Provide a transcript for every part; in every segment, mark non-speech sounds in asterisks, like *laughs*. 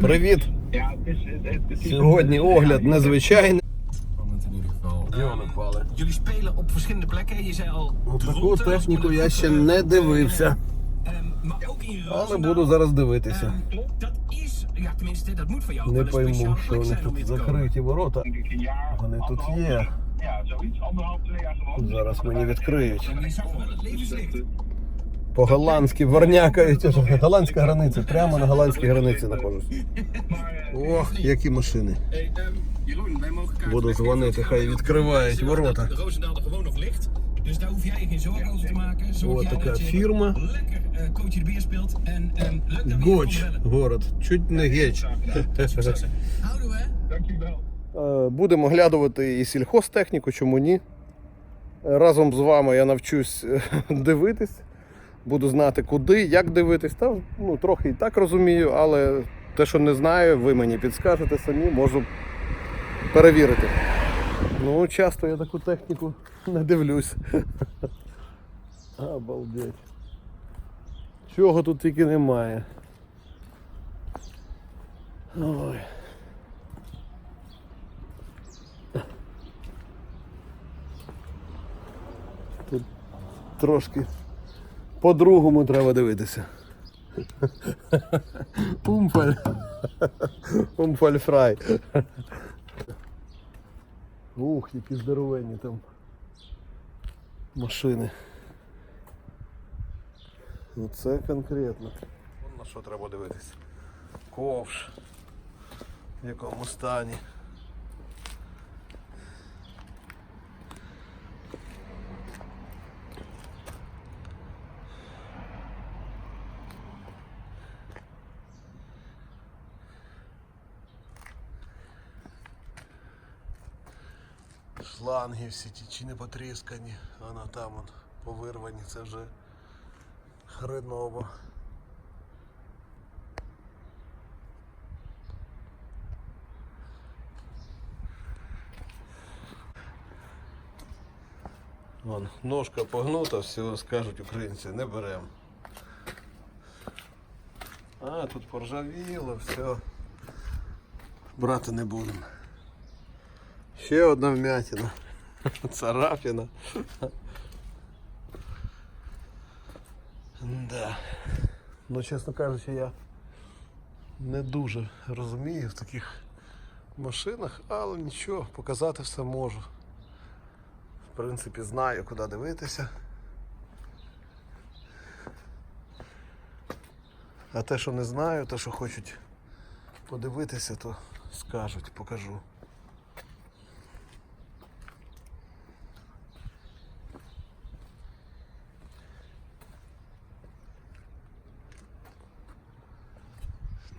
Привіт! Сьогодні огляд незвичайний. Вони. Таку техніку я ще не дивився, ehm, але буду зараз дивитися. Ehm, Не пойму, що om тут закриті ворота. Вони тут є. Зараз mені відкриють. По-голландськи вернякають. Голландська границя, прямо на голландській границі знаходжусь. Ох, які машини. Буду дзвонити, хай відкривають ворота. Jij така фірма. Гоч, город. Чуть не геч. *laughs* Е, Будемо оглядувати і сільхозтехніку, чому ні. Разом з вами я навчусь е, *laughs* дивитись, буду знати, куди, як дивитись. Та, ну, трохи і так розумію, але те, що не знаю, ви мені підскажете самі, можу перевірити. Ну, часто я таку техніку не дивлюсь. *laughs* Обалдеть. Чого тут тільки немає. Ой. Тут трошки по-другому треба дивитися. Умфаль. Умфаль фрай. Ух, які здоровенні там машини. Оце конкретно. Вон на що треба дивитися. Ковш. В якому стані. Шланги всі ті чи не потріскані, а на там от повирвані, це вже хреново. Вон, ножка погнута, все скажуть українці, не беремо. А, тут поржавіло, все. Брати не будемо. Ще одна вмятина. *laughs* Царапина. Да. Ну, чесно кажучи, я не дуже розумію в таких машинах, але нічого, показати все можу. В принципі, знаю, куди дивитися. А те, що не знаю, те, що хочуть подивитися, то скажуть, покажу.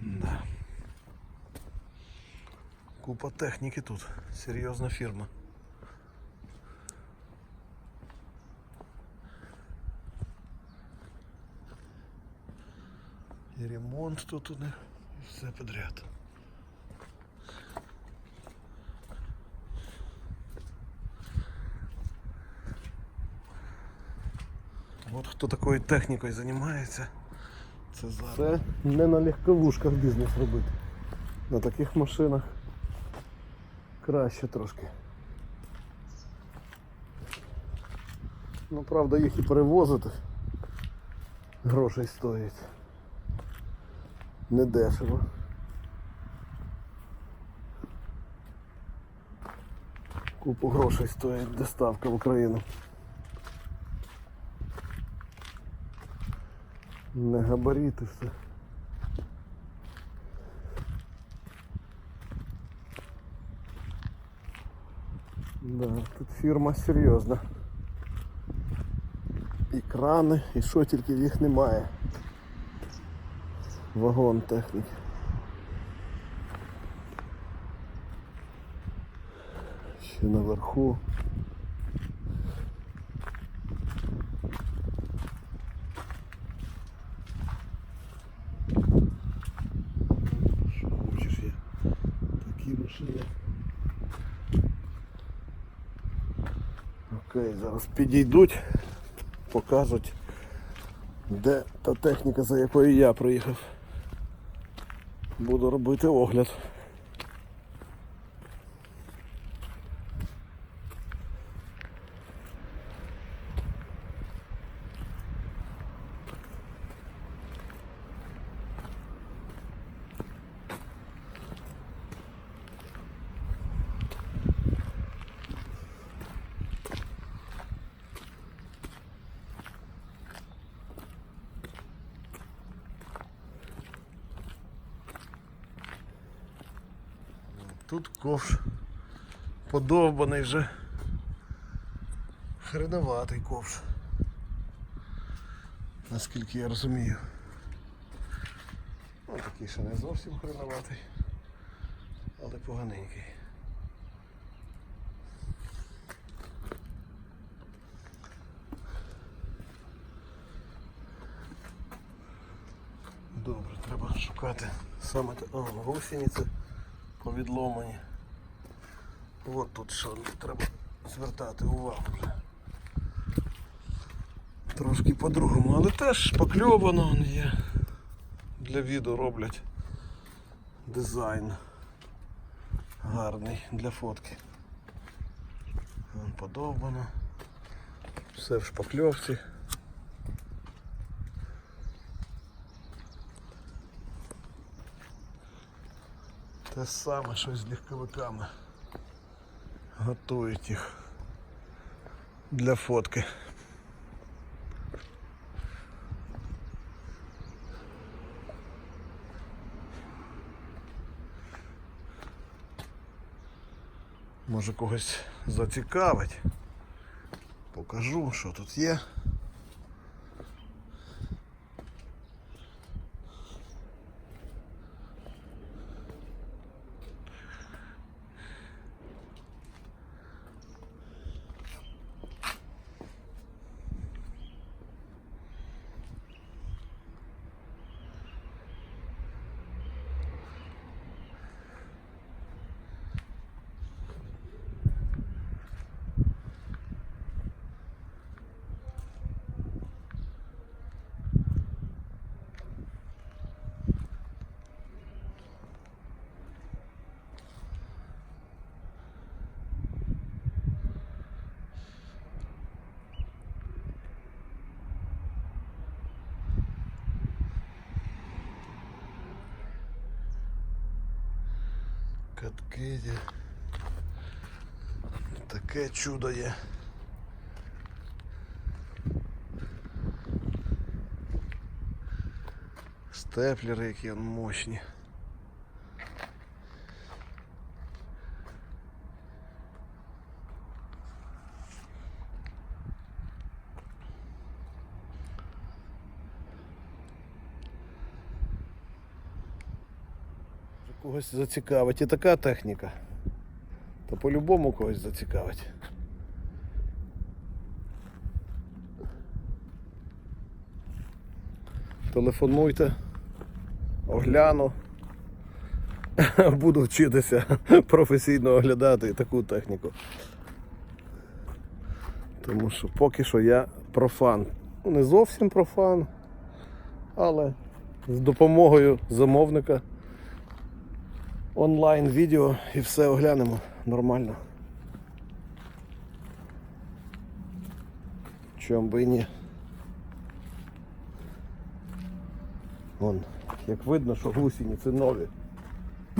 Да. Купа техніки тут. Серйозна фірма. І ремонт тут у них, і все подряд. От хто такою технікою займається. Це зараз. Це не на легковушках бізнес робити. На таких машинах краще трошки. Ну, правда, їх і перевозити грошей стоїть. Не дешево. Купу грошей стоїть доставка в Україну. Не габарити все. Да, тут фірма серйозна. І крани, і що тільки їх немає. Вагон техніки. Ще наверху. Що хочеш є? Такі машини. Окей, зараз підійдуть, покажуть, де та техніка, за якою я приїхав. Буду робити огляд. Тут ковш подовбаний вже. Хреноватий ковш. Наскільки я розумію. Ну, такий ще не зовсім хреноватий, але поганенький. Добре, треба шукати саме. О, гусениці повідломані. От тут що треба звертати увагу. Трошки по-другому, але теж покльовано є. Для відео роблять дизайн гарний для фотки. Вон подовбано. Все в шпакльовці. Те саме, що з легковиками. Готують їх для фотки. Може когось зацікавить. Покажу, що тут є. Катки є. Таке чудо є. Степлери, які он мощні. Когось зацікавить і така техніка. То по-любому когось зацікавить. Телефонуйте, огляну. *laughs* Буду вчитися професійно оглядати таку техніку. Тому що поки що я профан. Ну, не зовсім профан, але з допомогою замовника онлайн відео і все оглянемо нормально. Чом би і ні. Вон, як видно, що гусениці нові,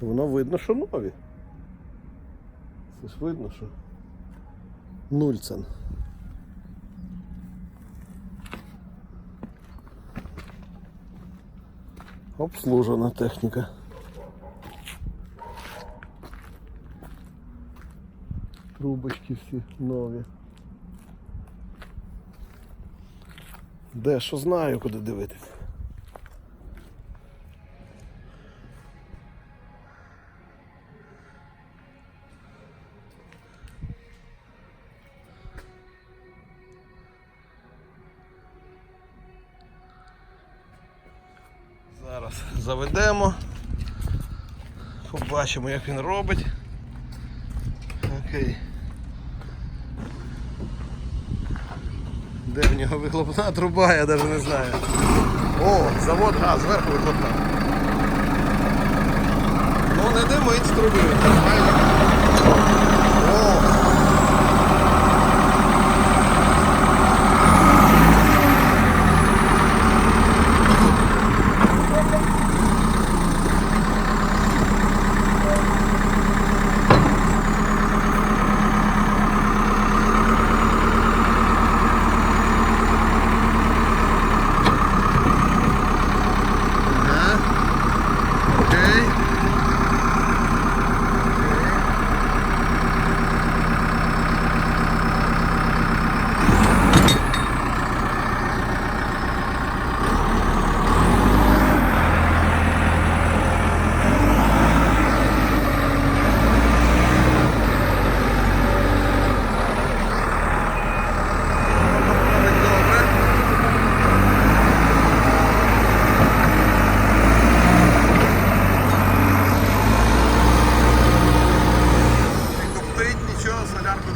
то воно видно, що нові. Це ж видно, що нульцен. Обслужена техніка. Трубочки всі нові. Де що знаю, куди дивитися. Зараз заведемо. Побачимо, як він робить. Окей. де в нього вихлопна труба, я даже не знаю. О, завод, а, зверху вихлопна. Ну не димить з труби, нормально.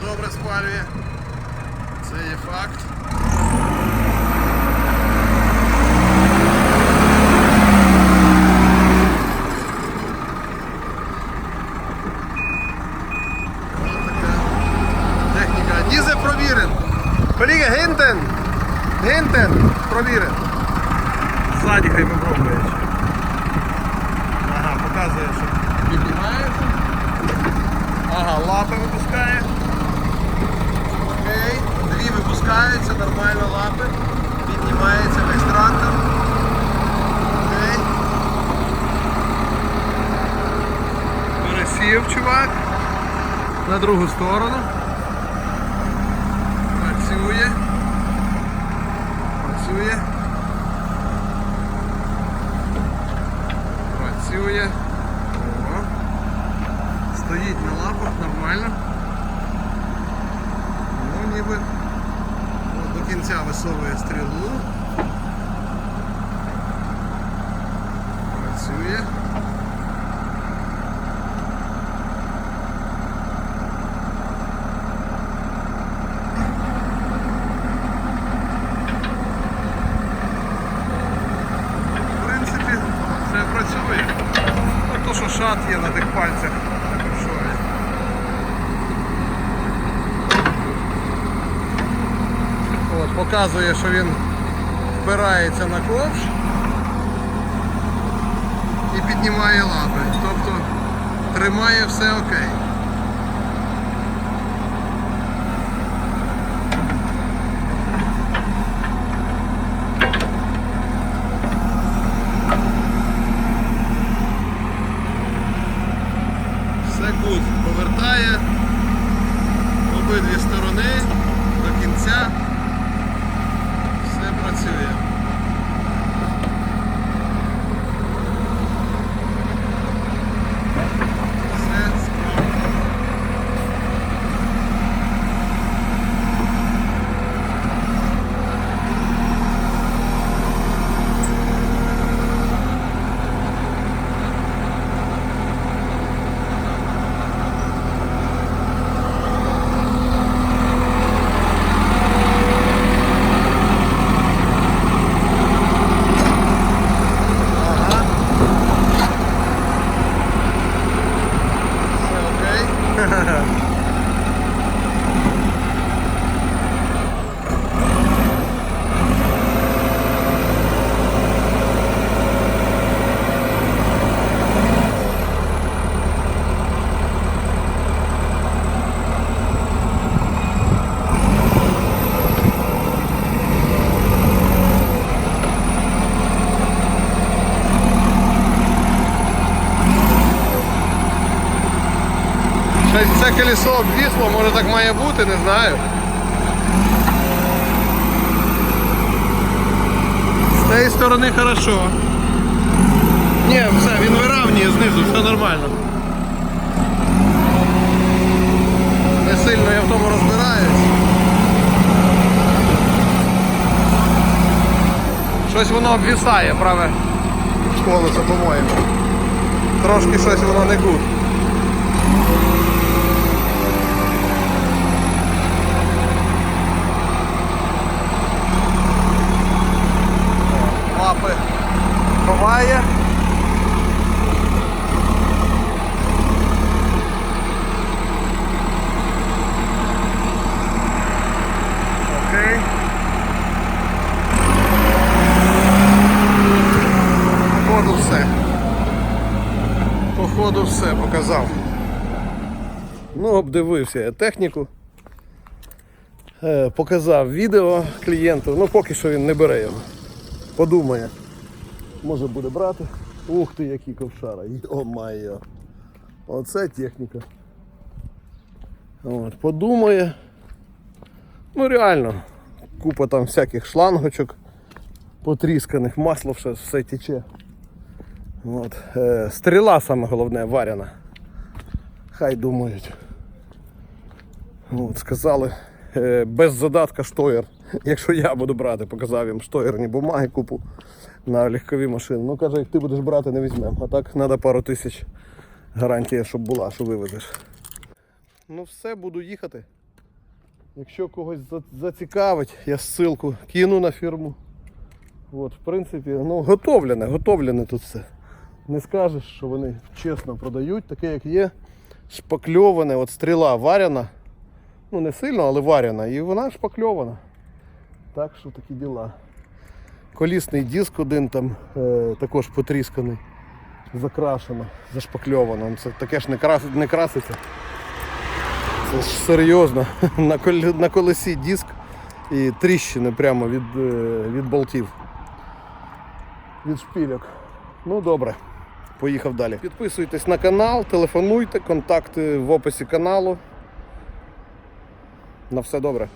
Добре спалює. Це є факт. На другу сторону. Працює. Працює. Працює. О. Стоїть на лапах нормально. Ну ніби от до кінця висовує стрілу. Працює. В принципі, все працює. Ну, то, що шат є на тих пальцях. Що є. От, показує, що він впирається на ковш і піднімає лапи. Тобто тримає все окей. Все гуд. Повертає обидві сторони до кінця. Все працює. Все справно. Ага. Все окей. Щось це колесо обвісло, може так має бути, не знаю. З тієї сторони хорошо. Ні, все, він виравнює знизу, все нормально. Не сильно я в тому розбираюсь. Щось воно обвісає, праве колесо, по-моєму. Трошки щось воно не гуд. лапи ховає. Походу все показав. Ну, обдивився я техніку. Е, показав відео клієнту. Ну, поки що він не бере його. Подумає. Може буде брати. Ух ти, які ковшара. Йо-майо. Оце техніка. От, подумає. Ну реально. Купа там всяких шлангочок потрісканих, масло все, все тече. От. Е, стріла саме головне варяна. Хай думають. От, сказали, е, без задатка штоєр. Якщо я буду брати, показав їм штоєрні бумаги купу на легкові машини. Ну каже, як ти будеш брати, не візьмемо. А так треба пару тисяч гарантія, щоб була, що вивезеш. Ну все, буду їхати. Якщо когось зацікавить, я ссылку кину на фірму. От, в принципі, ну, готовлене, готовлене тут все. Не скажеш, що вони чесно продають, таке як є. Шпакльоване, от стріла варяна. Ну не сильно, але варяна. І вона шпакльована. Так що такі діла. Колісний диск один там е, також потрісканий, закрашено, зашпакльовано. Це таке ж не, крас, не краситься. Це ж серйозно. *laughs* На, колі, на колесі диск і тріщини прямо від, е, від болтів. Від шпільок. Ну добре. Поїхав далі. Підписуйтесь на канал, телефонуйте, контакти в описі каналу. На все добре.